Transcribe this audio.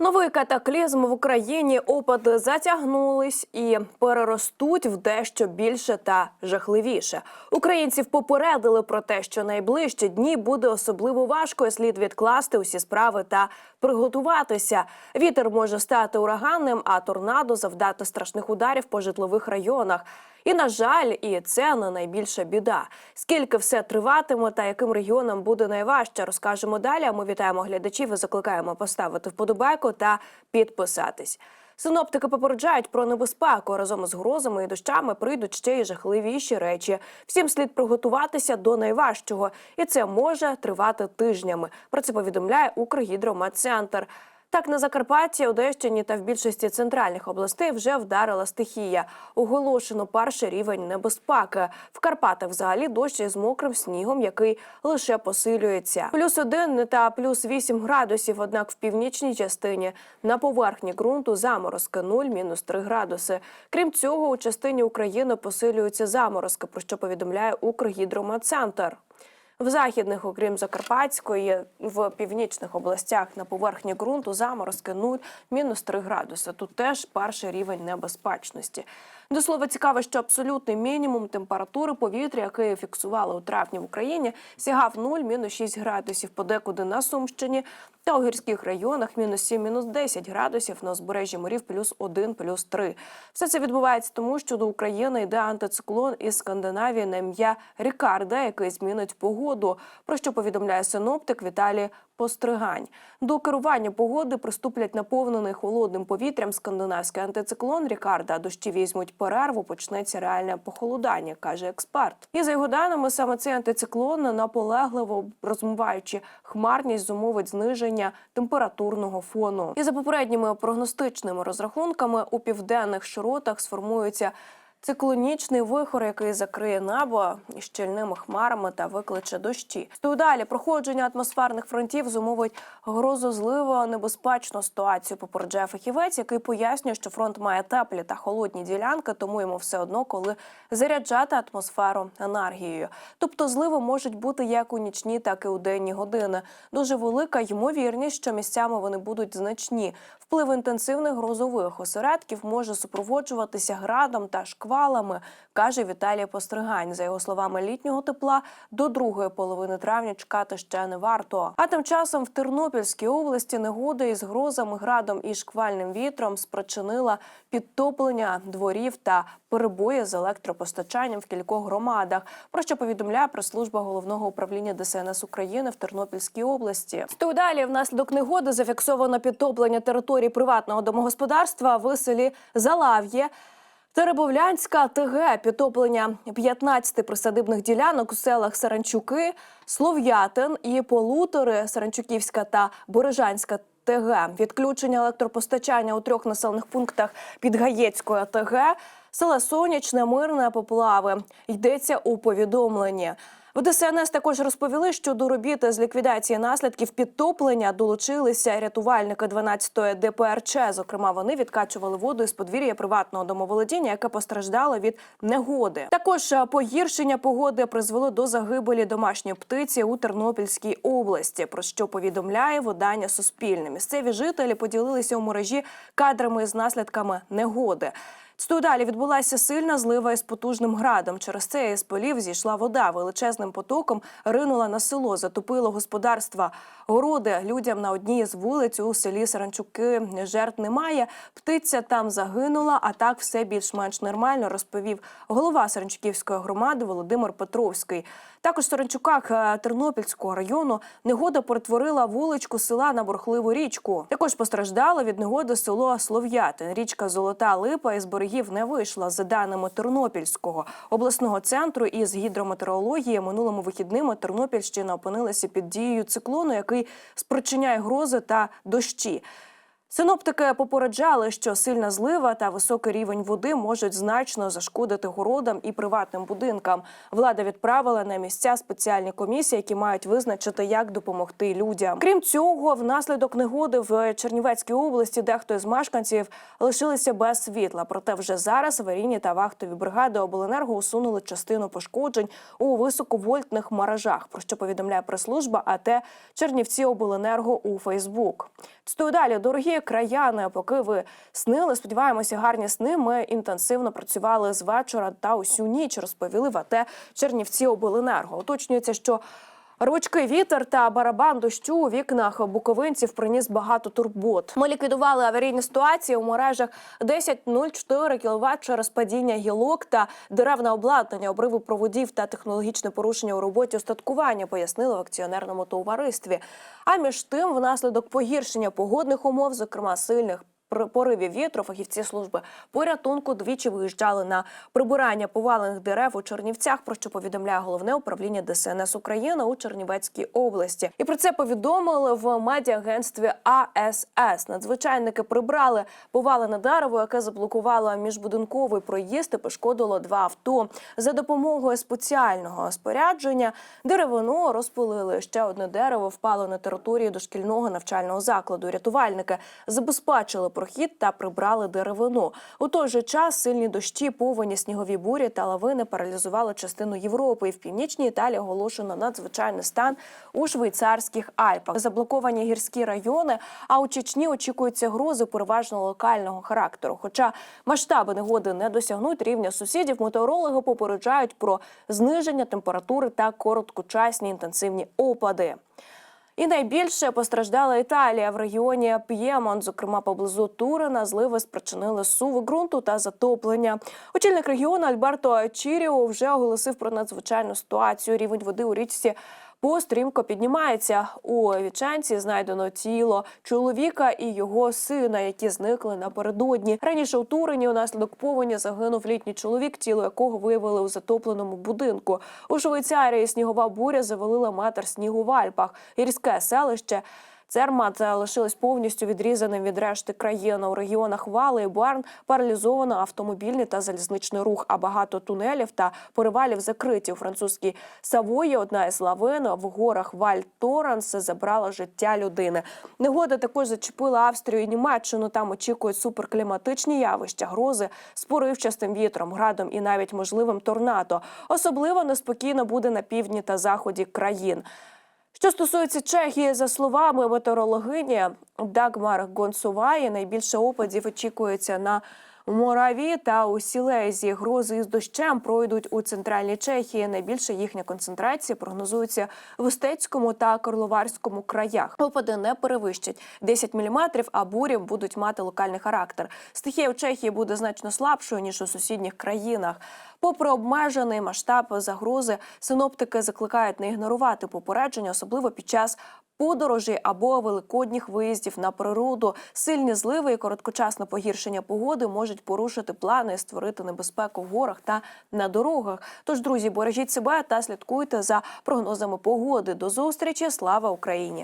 Новий катаклізм в Україні опади затягнулись і переростуть в дещо більше та жахливіше. Українців попередили про те, що найближчі дні буде особливо важко, і слід відкласти усі справи та приготуватися. Вітер може стати ураганним, а торнадо завдати страшних ударів по житлових районах. І на жаль, і це не найбільша біда. Скільки все триватиме та яким регіонам буде найважче, розкажемо далі. Ми вітаємо глядачів і закликаємо поставити вподобайку та підписатись. Синоптики попереджають про небезпеку разом із грозами і дощами прийдуть ще й жахливіші речі. Всім слід приготуватися до найважчого, і це може тривати тижнями. Про це повідомляє Укргідрометцентр. Так, на Закарпатті, Одещині та в більшості центральних областей вже вдарила стихія. Оголошено перший рівень небезпеки. В Карпатах взагалі дощ із мокрим снігом, який лише посилюється. Плюс один та плюс вісім градусів. Однак в північній частині на поверхні ґрунту заморозки 0, мінус 3 градуси. Крім цього, у частині України посилюються заморозки, про що повідомляє Укргідрометцентр. В західних, окрім Закарпатської, в північних областях на поверхні ґрунту заморозки 0, мінус 3 градуси. Тут теж перший рівень небезпечності. До слова, цікаво, що абсолютний мінімум температури повітря, який фіксували у травні в Україні, сягав 0, мінус 6 градусів, подекуди на Сумщині та у гірських районах мінус 7, мінус 10 градусів, на узбережжі морів плюс 1, плюс 3. Все це відбувається тому, що до України йде антициклон із Скандинавії на ім'я Рікарда, який змінить погоду, про що повідомляє синоптик Віталій Постригань. До керування погоди приступлять наповнений холодним повітрям скандинавський антициклон Рікарда. Дощі візьмуть перерву, почнеться реальне похолодання, каже експерт. І за його даними, саме цей антициклон наполегливо розмиваючи хмарність, зумовить зниження температурного фону. І за попередніми прогностичними розрахунками у південних широтах сформуються. Циклонічний вихор, який закриє небо щільними хмарами та викличе дощі. То далі проходження атмосферних фронтів зумовить грозозливо небезпечну ситуацію. Попереджає фахівець, який пояснює, що фронт має теплі та холодні ділянки, тому йому все одно, коли заряджати атмосферу енергією. Тобто зливи можуть бути як у нічні, так і у денні години. Дуже велика ймовірність, що місцями вони будуть значні. Вплив інтенсивних грозових осередків може супроводжуватися градом та шквалами, каже Віталій Постригань. За його словами, літнього тепла до другої половини травня чекати ще не варто. А тим часом в Тернопільській області негода із грозами, градом і шквальним вітром спричинила підтоплення дворів та перебої з електропостачанням в кількох громадах. Про що повідомляє прес-служба головного управління ДСНС України в Тернопільській області. Стою далі внаслідок негоди зафіксовано підтоплення території приватного домогосподарства в селі Залав'є. Теребовлянська ТГ підтоплення 15 присадибних ділянок у селах Саранчуки, Слов'ятин і Полутори, Саранчуківська та Бережанська ТГ. Відключення електропостачання у трьох населених пунктах Підгаєцької ТГ, села Сонячне, Мирне, Поплави. Йдеться у повідомленні. В ДСНС також розповіли, що до робіт з ліквідації наслідків підтоплення долучилися рятувальники 12-ї ДПРЧ. Зокрема, вони відкачували воду із подвір'я приватного домоволодіння, яке постраждало від негоди. Також е, погіршення погоди призвело до загибелі домашньої птиці у Тернопільській області. Про що повідомляє видання Суспільне. Місцеві жителі поділилися у мережі кадрами з наслідками негоди. Стою далі відбулася сильна злива із потужним градом. Через це із полів зійшла вода. Величезним потоком ринула на село, затопило господарства. Городи людям на одній з вулиць у селі Саранчуки жертв немає. Птиця там загинула, а так все більш-менш нормально, розповів голова Саранчуківської громади Володимир Петровський. Також в Саранчуках е, Тернопільського району негода перетворила вуличку села на бурхливу річку. Також постраждало від негоди село Слов'ятин. Річка Золота Липа із берегів не вийшла. За даними Тернопільського обласного центру із гідрометеорології, минулими вихідними Тернопільщина опинилася під дією циклону, який спричиняє грози та дощі. Синоптики попереджали, що сильна злива та високий рівень води можуть значно зашкодити городам і приватним будинкам. Влада відправила на місця спеціальні комісії, які мають визначити, як допомогти людям. Крім цього, внаслідок негоди в Чернівецькій області дехто із мешканців лишилися без світла. Проте вже зараз аварійні та вахтові бригади обленерго усунули частину пошкоджень у високовольтних мережах. Про що повідомляє прес-служба АТ Чернівці Обленерго у Фейсбук. Стою далі, дорогі Краяни, поки ви снили, сподіваємося, гарні сни. Ми інтенсивно працювали з вечора та усю ніч. Розповіли в АТ Чернівці обленерго. Уточнюється, що Ручки вітер та барабан дощу у вікнах буковинців приніс багато турбот. Ми ліквідували аварійні ситуації у мережах 10.04 кВт через падіння гілок та деревне обладнання, обриви проводів та технологічне порушення у роботі устаткування, пояснили в акціонерному товаристві. А між тим, внаслідок погіршення погодних умов, зокрема сильних пориві вітру фахівці служби порятунку двічі виїжджали на прибирання повалених дерев у Чернівцях. Про що повідомляє головне управління ДСНС України у Чернівецькій області. І про це повідомили в медіагентстві АСС. Надзвичайники прибрали повалене дерево, яке заблокувало міжбудинковий проїзд і пошкодило два авто. За допомогою спеціального спорядження деревину розпилили. Ще одне дерево впало на території дошкільного навчального закладу. Рятувальники забезпечили прохід та прибрали деревину. У той же час сильні дощі, повені, снігові бурі та лавини паралізували частину Європи. І в північній Італії оголошено надзвичайний стан у швейцарських Альпах. Заблоковані гірські райони. А у Чечні очікуються грози переважно локального характеру. Хоча масштаби негоди не досягнуть рівня сусідів, метеорологи попереджають про зниження температури та короткочасні інтенсивні опади. І найбільше постраждала Італія в регіоні П'ємон, зокрема поблизу Турина, зливи спричинили суви ґрунту та затоплення. Очільник регіону Альберто Чіріо вже оголосив про надзвичайну ситуацію. Рівень води у річці пострімко піднімається. У вічанці знайдено тіло чоловіка і його сина, які зникли напередодні. Раніше у Турині унаслідок повені загинув літній чоловік, тіло якого виявили у затопленому будинку. У Швейцарії снігова буря завалила матер снігу в Альпах. Гірське селище. Цермат лишилось повністю відрізаним від решти країни. У регіонах Вали і Барн паралізовано автомобільний та залізничний рух, а багато тунелів та перевалів закриті. У французькій Савої одна із лавин в горах Валь Торанс забрала життя людини. Негода також зачепила Австрію і Німеччину. Там очікують суперкліматичні явища, грози з поривчастим вітром, градом і навіть можливим торнадо. Особливо неспокійно буде на півдні та заході країн. Що стосується Чехії, за словами метеорологині Дагмар Гонсуваї, найбільше опадів очікується на Мораві та у Сілезі. Грози із дощем пройдуть у центральній Чехії. Найбільше їхня концентрація прогнозується в Остецькому та Карловарському краях. Опади не перевищать 10 мм, а бурі будуть мати локальний характер. Стихія у Чехії буде значно слабшою ніж у сусідніх країнах. Попри обмежений масштаб загрози, синоптики закликають не ігнорувати попередження, особливо під час подорожей або великодніх виїздів на природу. Сильні зливи і короткочасне погіршення погоди можуть порушити плани і створити небезпеку в горах та на дорогах. Тож, друзі, бережіть себе та слідкуйте за прогнозами погоди. До зустрічі! Слава Україні!